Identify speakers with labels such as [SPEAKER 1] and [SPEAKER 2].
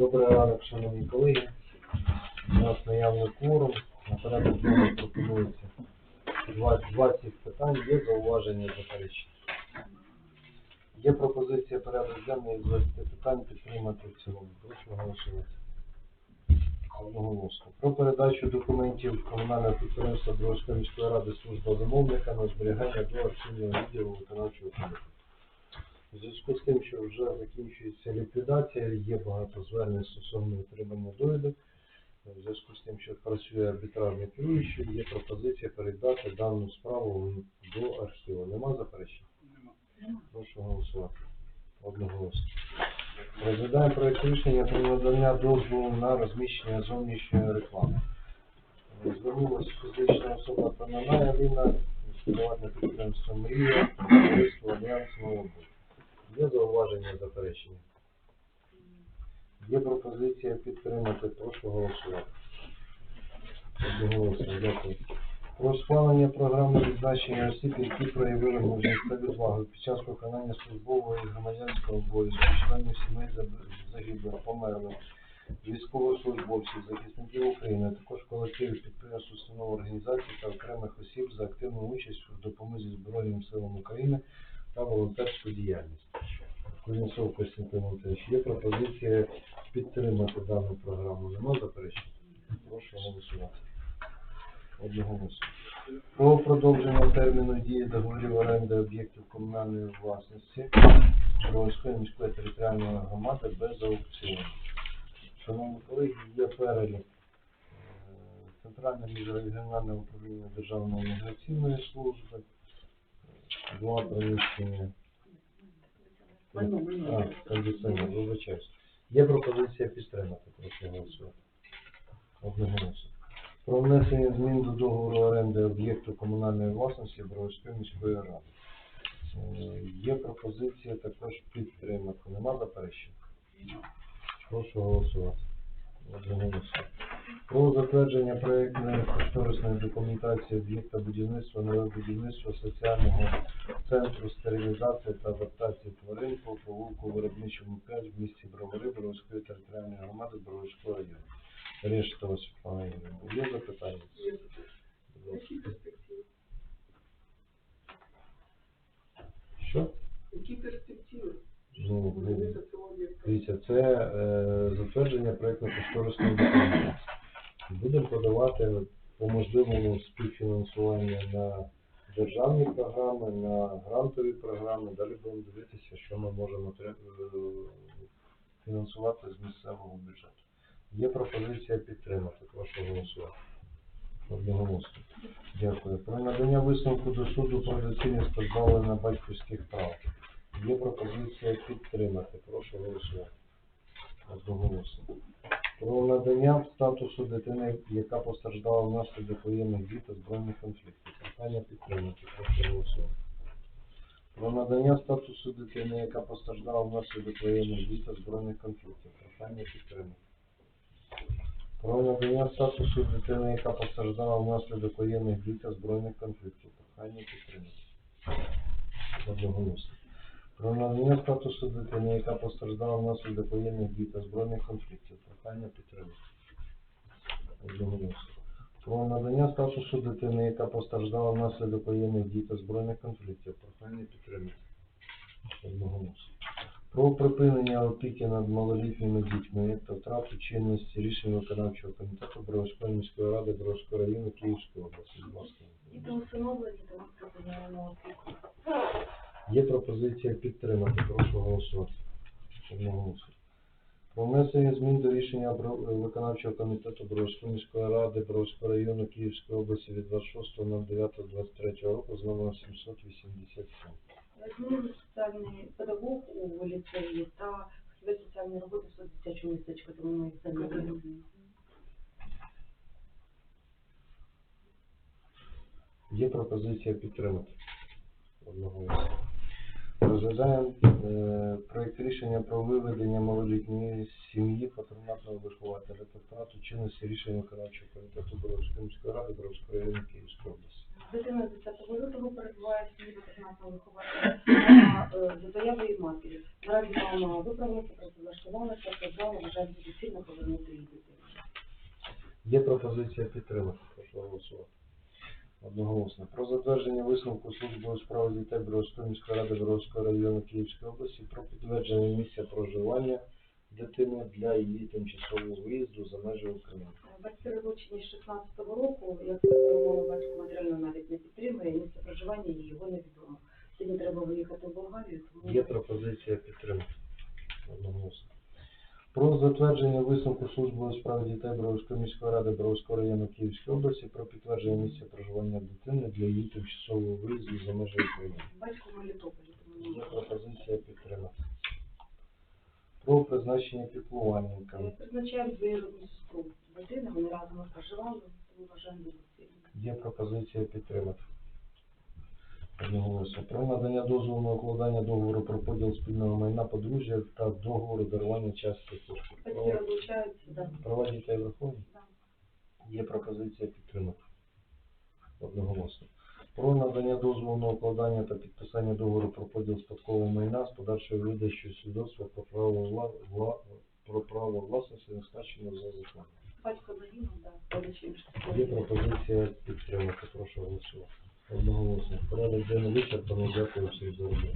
[SPEAKER 1] Добрий ранок, шановні колеги. У нас наявний кворум. На порядок денний пропонується 20 20 питань. Є зауваження заперечення. Є пропозиція порядок денний з 20 питань підтримати в цілому. Прошу голосувати. Одноголосно. Про передачу документів комунального підприємства Бровської міської ради служба замовника на зберігання до архівного відділу виконавчого комітету. У зв'язку з тим, що вже закінчується ліквідація, є багато звернень стосовно отримання довідок. У зв'язку з тим, що працює арбітражний керуючий, є пропозиція передати дану справу до архіву. Нема заперечень? Прошу голосувати. Одноголосно. Розглядаємо проєкт рішення про надання дозволу на розміщення зовнішньої реклами. Звернулася фізична особа Панана Аліна, приватне підприємство Мрія, Альянс Новобуд. Є зауваження заперечення? Є пропозиція підтримати. Прошу голосувати. Дякую. Про схвалення програми відзначення осіб, які проявили мужність та відвагу під час виконання службового і громадянського обов'язку, членів сімей загиблих, померлих, військовослужбовців, захисників України, а також колективів підприємств, установ, організацій та окремих осіб за активну участь в допомозі Збройним силам України та волонтерську діяльність. Кузнєцов Костянтин Анатолійович, є пропозиція підтримати дану програму. Нема заперечень? Прошу голосувати. Одноголосно. Про продовження терміну дії договорів оренди об'єктів комунальної власності Бровської міської територіальної громади без аукціону. Шановні колеги, є перелік е, Центральне міжрегіональне управління Державної міграційної служби, два приміщення. А, кондиціонер, вибачаюсь. Є пропозиція підтримати, прошу голосувати. Одноголосно. Про внесення змін до договору оренди об'єкту комунальної власності Бровської міської ради. Е, Є пропозиція також підтримати. Нема заперечень? Прошу голосувати. Про затвердження проєктної кошторисної документації об'єкта будівництва нового будівництва соціального центру стерилізації та адаптації тварин по провулку виробничому 5 в місті Бровари Бровської територіальної громади Броварського району. Решта Світлана Ігорівна. Є запитання? Будь ласка.
[SPEAKER 2] Які перспективи?
[SPEAKER 1] Що?
[SPEAKER 2] Які перспективи?
[SPEAKER 1] Ну, ну,
[SPEAKER 2] Будівництво цього об'єкта?
[SPEAKER 1] Дивіться, це е, затвердження проєктно-кошторисної документації. Будемо подавати по можливому співфінансування на державні програми, на грантові програми. Далі будемо дивитися, що ми можемо е, фінансувати з місцевого бюджету. Є пропозиція підтримати. Прошу голосувати. Одноголосно. Дякую. Про надання висновку до суду про доцільність позбавлення батьківських прав. Є пропозиція підтримати. Прошу голосувати. Одноголосно. Про надання статусу дитини, яка постраждала внаслідок воєнних дій та збройних конфліктів. Питання підтримати. Прошу голосувати. Про надання статусу дитини, яка постраждала внаслідок воєнних дій та збройних конфліктів. Питання підтримати. Про надання статусу дитини, яка постраждала внаслідок воєнних дій та збройних конфліктів. Прохання підтримати. Одноголосно. Про надання статусу дитини, яка постраждала внаслідок воєнних дій та збройних конфліктів. Прохання підтримати. Одноголосно. Про надання статусу дитини, яка постраждала внаслідок воєнних дій та збройних конфліктів. Прохання підтримати. Одноголосно. Про припинення опіки над малолітніми дітьми та втрату чинності рішень виконавчого комітету Бровської міської ради Бровського району Київської області. Будь ласка.
[SPEAKER 3] Діти припиняємо опіку.
[SPEAKER 1] Є пропозиція підтримати. Прошу голосувати. Одноголосно. Про внесення змін до рішення виконавчого комітету Бровської міської ради Бровського району Київської області від 26.09.23 року з номером 787.
[SPEAKER 3] Змінив соціальний педагог у ліцеї та фахівець соціальної роботи в соцдитячому містечку, тому ми їх замінили.
[SPEAKER 1] Є пропозиція підтримати. Одноголосно. Розглядаємо е, проект рішення про виведення малолітньої сім'ї патронатного вихователя та втрату чинності рішення виконавчого комітету Боровської міської ради Боровського району Київської області.
[SPEAKER 3] Дитина з 10 лютого перебуває в сім'ї патронатного вихователя. За заявою матері. Наразі мама виправилася, працевлаштувалася, придбала, вважає доцільно повернути її дитину.
[SPEAKER 1] Є пропозиція підтримати. Прошу голосувати. Одноголосно. Про затвердження висновку служби у справах дітей Бровської міської ради Бровського району Київської області про підтвердження місця проживання дитини для її тимчасового виїзду за межі України.
[SPEAKER 3] Батьки розлучені з 16-го року, як сказала, батько матеріально навіть не підтримує, місце проживання і його невідомо. Сьогодні треба виїхати в Болгарію, тому
[SPEAKER 1] Є пропозиція підтримати. Одноголосно. Про затвердження висновку служби у справах дітей Бровської міської ради Бровського району Київської області про підтвердження місця проживання дитини для її тимчасового виїзду за межі України.
[SPEAKER 3] батько Мелітополі,
[SPEAKER 1] Є пропозиція підтримати. Про призначення піклувальника.
[SPEAKER 3] Е, Призначаємо двоюрідну сестру дитини, вони разом проживали, тому вважаємо доцільним.
[SPEAKER 1] Є пропозиція підтримати. Одноголосно. Про надання дозволу на укладання договору про поділ спільного майна подружжя та договору дарування частки коштів.
[SPEAKER 3] Да.
[SPEAKER 1] Права дітей враховані?
[SPEAKER 3] Да.
[SPEAKER 1] Є пропозиція підтримати. Одноголосно. Про надання дозволу на укладання та підписання договору про поділ спадкового майна з подальшою видачею свідоцтва про право, вла... вла- про право власності на спадщину за законом.
[SPEAKER 3] Батько загинув, да, родичі
[SPEAKER 1] Є пропозиція підтримати. Прошу голосувати. Одноголосно. Порядок денний вичерпано. Дякую всім за роботу.